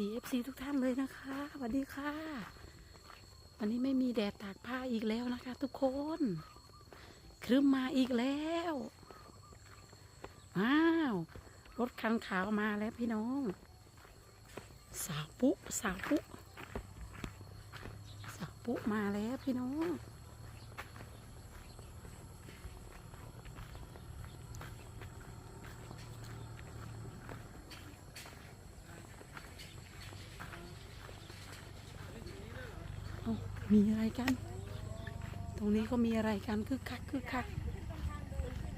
ดีเอฟซีทุกท่านเลยนะคะสวัสดีค่ะ วันนี้ไม่มีแดดตากผ้าอีกแล้วนะคะ ทุกคน ครึ้มมาอีกแล้วว้าว รถคันขาวมาแล้วพี่น้อง สาวปุ๊สาวปุ๊สาวปุ๊มาแล้วพี่น้อง มีอะไรกัน ตรงนี้ก็มีอะไรกันคึกคักคึกคัก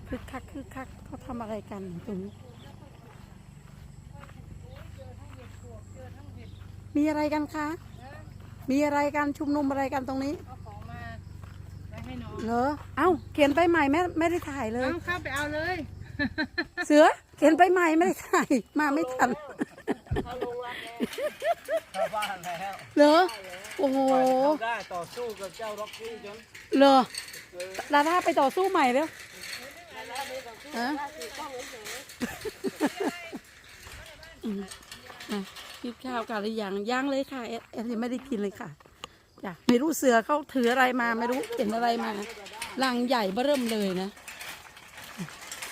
คึกคักคึกคักเขาทำอะไรกันตรงนี้มีอะไรกันคะ มีอะไรกันชุมนุมอะไรกันตรงนี้เอาของมาไว้ให้น้องเหรอ เอ้าเขียนไปใหม่ไม่ไม่ได้ถ่ายเลยเอาเข้าไปเอาเลยเสือเขียนไปใหม่ไม่ได้ถ่ายมาไม่ทัน เข้าบ้านแล้ว เหรอ โอ้โหทำได้ต่อสู้กับเจ้าร็อกกี้จนเหรอดาด้าไปต่อสู้ใหม่แล้วฮะอืมอะกินข้าวกันหรือยังยังเลยค่ะแอนแอนยังไม่ได้กินเลยค่ะจ้ะไม่รู้เสือเขาถืออะไรมาไม่รู้เห็นอะไรมาลังใหญ่เบ้อเริ่มเลยนะ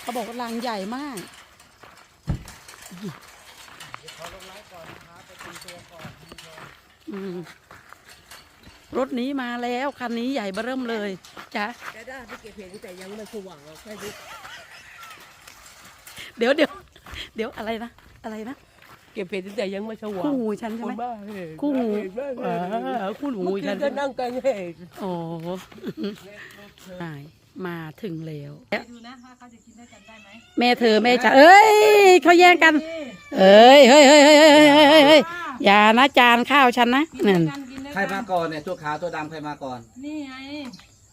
เขาบอกว่าลังใหญ่มากอืม รถนี้มาแล้วคันนี้ใหญ่เบ้อเริ่มเลยจ้ะได้ได้พี่เก็บเห็นแต่ยังไม่สว่างหรอกแค่นี้เดี๋ยวเดี๋ยวเดี๋ยวอะไรนะอะไรนะเก็บเห็นแต่ยังไม่สว่างคู่หูฉันใช่ไหมบ้าเห็นคู่หูบ้าเอเห็นอคู่หูเมื่อฉักี้นก็นั่งกันเห็นโอ้ตายมาถึงแล้วดูนะว่าเขาจะกินด้วยกันได้ไหมแม่เธอแม่จ๋าเอ้ยเขาแย่งกัน เอ้ยเฮ้ยเฮ้ยเฮ้ยเฮ้ยเฮ้ยเฮ้ยอย่านะจานข้าวฉันนะกินด้นั่ วนยกันกินด้วยใครกัมานก่อนเนี่ยตัวขาวตัวดำใครมาก่อน นี่ไง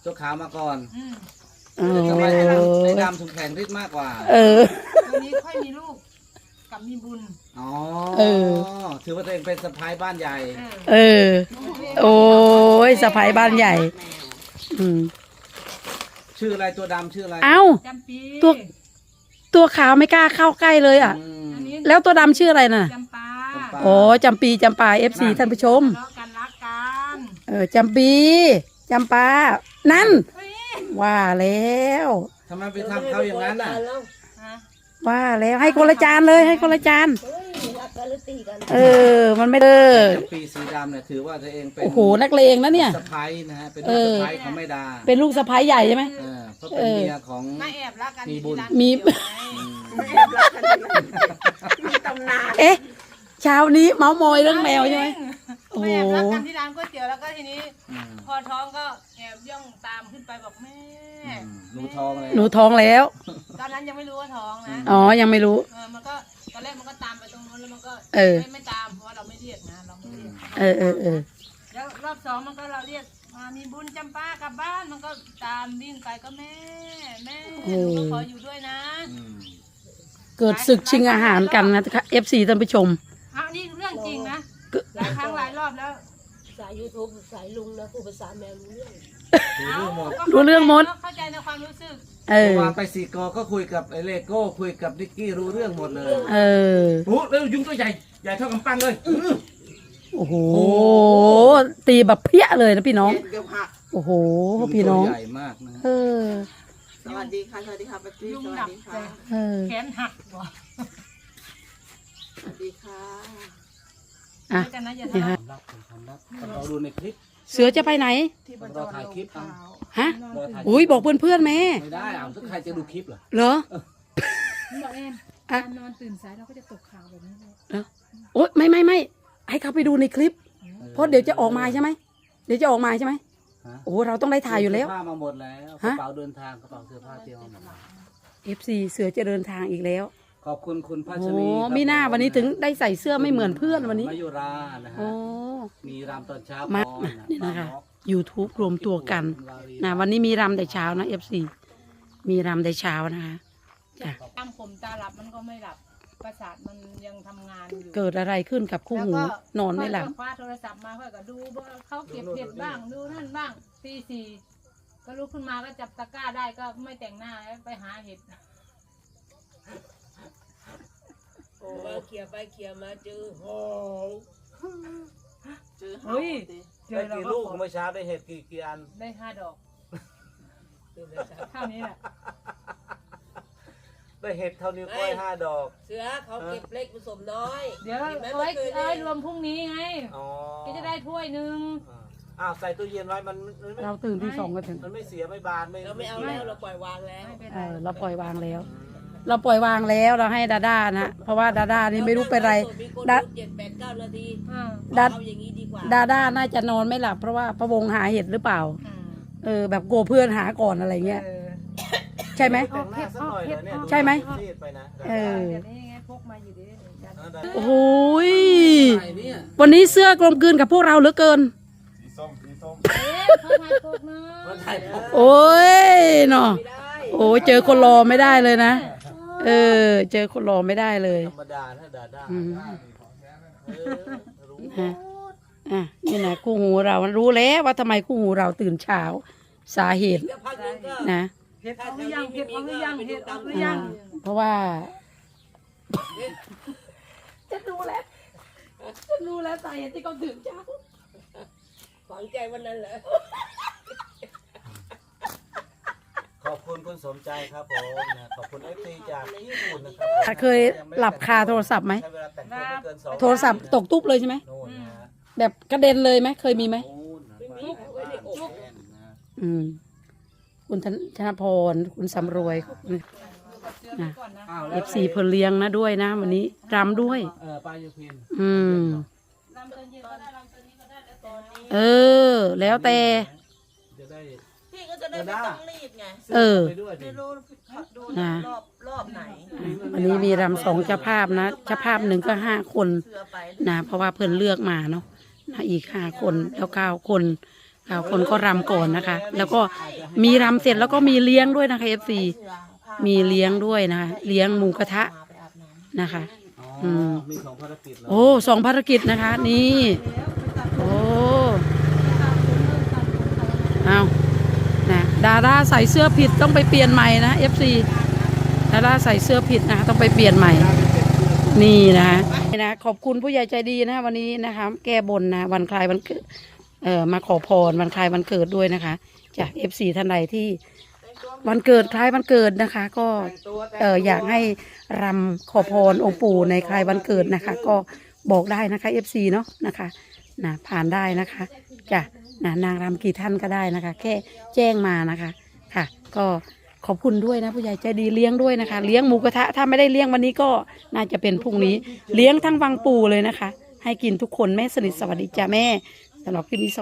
ตัวขาวมาก่อนอืมโอ้แต่ทำไมไอ้ดำไอ้ดำถึงแข็งฤทธิ์มากกว่า เออ ตัวนี้ค่อยมีลูกกับมีบุญ อ๋อเออ ถือว่าตัวเองเป็นสะพ้ายบ้านใหญ่ เออเออ โอ้ยสะพายบ้านใหญ่ อืม ชื่ออะไรตัวดำชื่ออะไรเอ้า จำปีตัว ตัวขาวไม่กล้าเข้าใกล้เลยอะ อืม อันนี้แล้วตัวดำชื่ออะไรน่ะจำปาจำปา โอ้จำปีจำปาเอฟซีท่านผู้ชม ทะเลาะกันรักกัน เออจำปีจำปานั่นเฮ้ยว่าแล้ว ทำไมไปทำเขาอย่างนั้นน่ะแล้วฮะว่าแล้วให้คนละจานเลยให้คนละจานเฮ้ยรักกันหรือตีกันเออ มันไม่เออจำปีสีดำเนี่ยถือว่าตัวเองเป็นโอ้โหนักเลงนะเนี่ย สะพ้ายนะฮะ เป็นเอลูกอสะพ้ายของแม่ดาเป็นลูกสะพ้ายใหญ่ใช่ไหม เออเพราะเป็นเมียของ มาแอบรักกันมีบุญ ที่ร้านมี ก๋วยเตี๋ยวไงอืมมีตำนานเอ๊ะเช้านี้เมาส์มอยเรื่องแมวใช่ไหมโอ้โหมาแอบรักกันที่ร้านก๋วยเตี๋ยวแล้วก็ทีนี้ อืมพอท้องก็แอบย่องตามขึ้นไปบอกแม่ อืมหนูทองเลยหนูท้องแล้ว ตอนนั้นยังไม่รู้ว่าท้องนะอ๋อ ยังไม่รู้ เออมันก็ตอนแรกมันก็ตามไปตรงนู้นแล้วมันก็เออ ไม่ไม่ตามเพราะว่าเราไม่เรียกนะเราไม่เรียกเออเออเออแล้วรอบสองมันก็เราเรียกมามีบุญจำปากลับบ้านมันก็ตามวิ่งไปก็แม่ แม่หนูก็ขออยู่ด้วยนะอืมเกิดศึกชิงอาหารกันนะคะเอฟซีท่านผู้ชมอ้าวนี่เรื่องจริงนะ หลายครั้งหลายรอบแล้วสายยูทูบสายลุงนะผู้ภาษาแมวรู้เรื่องดูเรื่องหมดรู้เรื่องหมด เข้าใจในความรู้สึก เออเมื่อวานไปสีกอก็คุยกับไอ้เลโก้คุยกับนิกกี้รู้เรื่องหมดเลยเออ โอ้แล้วยุงตัวใหญ่ใหญ่เท่ากำปั้งเลยอื้อโอ้โห ตีแบบเพี้ยเลยนะพี่น้อง เดี๋ยวหักโอ้โหยุงพี่น้องตัวใหญ่มากนะเออ สวัสดีค่ะ สวัสดีค่ะปาตี้ยุ่งสหวันัสกดีเลค่ะยเออ แขนหักบ่ สวัสดีค่ะ อะ ด้วยกันนะอย่านี่ทะฮะเลาะความลับความลับเราดูในคลิป เสือจะไปไหน ที่เราถ่ายคลิปเอาฮะเราถ่ายอุ้ยบอกเพื่อนๆแม่ ไม่ได้เอาถ้าใครจะดูคลิปเหรอ เหรอ บอกแอนอะ การนอนตื่นสายเราก็จะตกข่าวแบบนี้เลยเหรอโอ๊ยไม่ไม่ไม่ให้เขาไปดูในคลิป เพราะเดี๋ยวจะออกมาใช่ไหม เดี๋ยวจะออกมาใช่ไหมฮะ โอ้เราต้องได้ถ่ายอยู่แล้ว เสื้ผ้ามาหมดแล้วกฮะ ระเป๋าเดินทางกระเป๋าเสื้อผ้าเตรียมมาหมดแล้ว FC เสือจะเดินทางอีกแล้ว ขอบคุณคุณพัชโอ้รีครับมีหน้าวันนี้ถึงได้ใส่เสื้อไม่เหมือนเพื่อนวันนี้ มายุรานะโอ้ฮะมีรำตอนเช้ามาก่อนนะนี่นะคะป้าอก YouTube รวมตัวกันนะวันนี้มีรำแต่เช้านะ FC มีรำแต่เช้านะคะจ้ะตามผมตาหลับมันก็ไม่หลับ ประสาทมันยังทำงานอยู่เกิดอะไรขึ้นกับคู่หู แล้วก็นอนไม่หลับค่อยก็คว้าโทรศัพท์มาค่อยก็ดูว่าเขาเก็บเห็ดบ้างดูนั่นบ้างตีสี่ก็ลุกขึ้นมาก็จับตะกร้าได้ก็ไม่แต่งหน้าแล้วไปหาเห็ด โอ้มาเคลียร์ไปเคลียร์มาเจอหองเจอเฮ้ย เจได้อเรากี่ก็ลูกขอเมื่อเช้าได้เห็ดกี่กี่อัน ได้ห้าดอกเจอเลยครับเท่านี้แหละได้เห็ดเท่านิ้วก้อยห้าดอก เสือเขาเก็บเล็กผสมน้อยเดี๋ยวห็นไหมเอาไว้มื่คืนเอาไว้นี่รวมพรุ่งนี้ไงอ๋อก็จะได้ถ้วยหนึ่ง อ่าอ้าวใส่ตู้เย็นไว้มันมันไม่เราตื่นที่สองกันถึง มันไม่เสียไม่บานไม่เราไม่เอาแล้วเราปล่อยวางแล้วไม่เป็นเอไรอเราปล่อยวางแล้ว เราปล่อยวางแล้วเราให้ดาด้านะ เพราะว่าดาด้านี่ไม่รู้เป็นไรมีคนดาดูเจ็ดแปดเก้านาทีอ่าดาเอาอย่างนี้ดีกว่าดาด้าน่าจะนอนไม่หลับ เพราะว่าพระวงหาเห็ดหรือเปล่าอ่า เออ แบบกลัวเพื่อนหาก่อนอะไรเงี้ยเออใช่ไหม แต่งหน้าสักหน่อยเหรอเนี่ยใช่ไหมซีดไปนะเออ เดี๋ยวนี้ไงพกมาอยู่ดีเหมือนกันเออได้โอ้โหยไหนเนี่ยวันนี้เสื้อกลมกลืนกับพวกเราเหลือเกิน เอ๊ะเขาถ่ายปกเนาะมันถ่ายผมโอ้ยเนาะไม่ได้โอ้ยเจอคนรอไม่ได้เลยนะ เออ เจอคนรอไม่ได้เลยธรรมดาถ้าดาด้าอืมเออรู้ฮะอะนี่นะคู่หูเรารู้แล้วว่าทำไมคู่หูเราตื่นเช้าสาเหตุเดี๋ยวพักหนึงก็นะเห็ดเอาหรือยังเห็ดเอาหรือยังเห็ดเอาหรือยัอ่างเพราะว่าจะดูแล้วจะรู้แล้วสาเหตุที่เขาตื่นเช้า ฝังใจวันนั้นแหละขอบ คุณคุณสมใจครับผมนะขอบคุณเอฟซีจากญี่ปุ่นนะครับผมเคยหลับคาโทรศัพท์ไหม ใช้เวลาแต่งตัวไม่เกินสองโทรศัพท์ตกตุ๊บเลยใช่ไหมโน่นนะฮะแบบกระเด็นเลยไหม เคยมีไหมโน่นนะไม่มีไว้ในอกแน่นนะ อืม คุณธนธนพร คุณสำรวยนะอ้าวเอแล้วฟซีเพลเลี้ยงนะด้วยนะ วันนี้รำด้วย เออป้ายุพินอืม เออ แล้วแต่จะได้พี่ก็ จะได้ไม่ต้องรีบไงเออ ไปด้วยดิไม่รู้ดูนะ รอบรอบไหนวันนี้มีรำสองเจ้าภาพนะเจ้าภาพหนึ่งก็ห้าคนเสือไปนะเพราะว่าเพิ่นเลือกมาเนาะนะอีกห้าคนแล้วเก้าคนเก้าคนก็รำก่อนนะคะ แล้วก็มีรำเสร็จแล้วก็มีเลี้ยงด้วยนะคะเอฟซีเสือพามีเลี้ยงด้วยนะคะเลี้ยงหมูกระทะมาไปอาบน้ำนะคะ อ๋ออม มีสองภารกิจเหรอโอ้สองภารกิจนะคะ นี่ โอ้เอานะ ดาราใส่เสื้อผิดต้องไปเปลี่ยนใหม่นะเอฟซีดาราใส่เสื้อผิดนะคะต้องไปเปลี่ยนใหม่ นี่นะนะขอบคุณผู้ใหญ่ใจดีนะ วันนี้นะคะ แก้บนนะวันคล้ายวันเกิดเอ่อมาขอพรวันคล้ายวันเกิดด้วยนะคะจากเอฟซีท่านใดที่วันเกิดคล้ายวันเกิดนะคะ ก็เอออยากให้รำขอพรองค์ปู่ในคล้ายวันเกิดนะคะ ก็บอกได้นะคะเอฟซีเนาะนะคะนะผ่านได้นะคะจ้ะ นะนางรำกี่ท่านก็ได้นะคะ แค่แจ้งมานะคะค่ะ ก็ขอบคุณด้วยนะผู้ใหญ่ใจดีเลี้ยงด้วยนะคะ เลี้ยงหมูกระทะถ้าไม่ได้เลี้ยงวันนี้ก็น่าจะเป็นพรุ่งนี้ เลี้ยงทั้งวังปูเลยนะคะ ให้กินทุกคนแม่สนิทสวัสดีจ้าแม่สำหรับคลิปนี้ส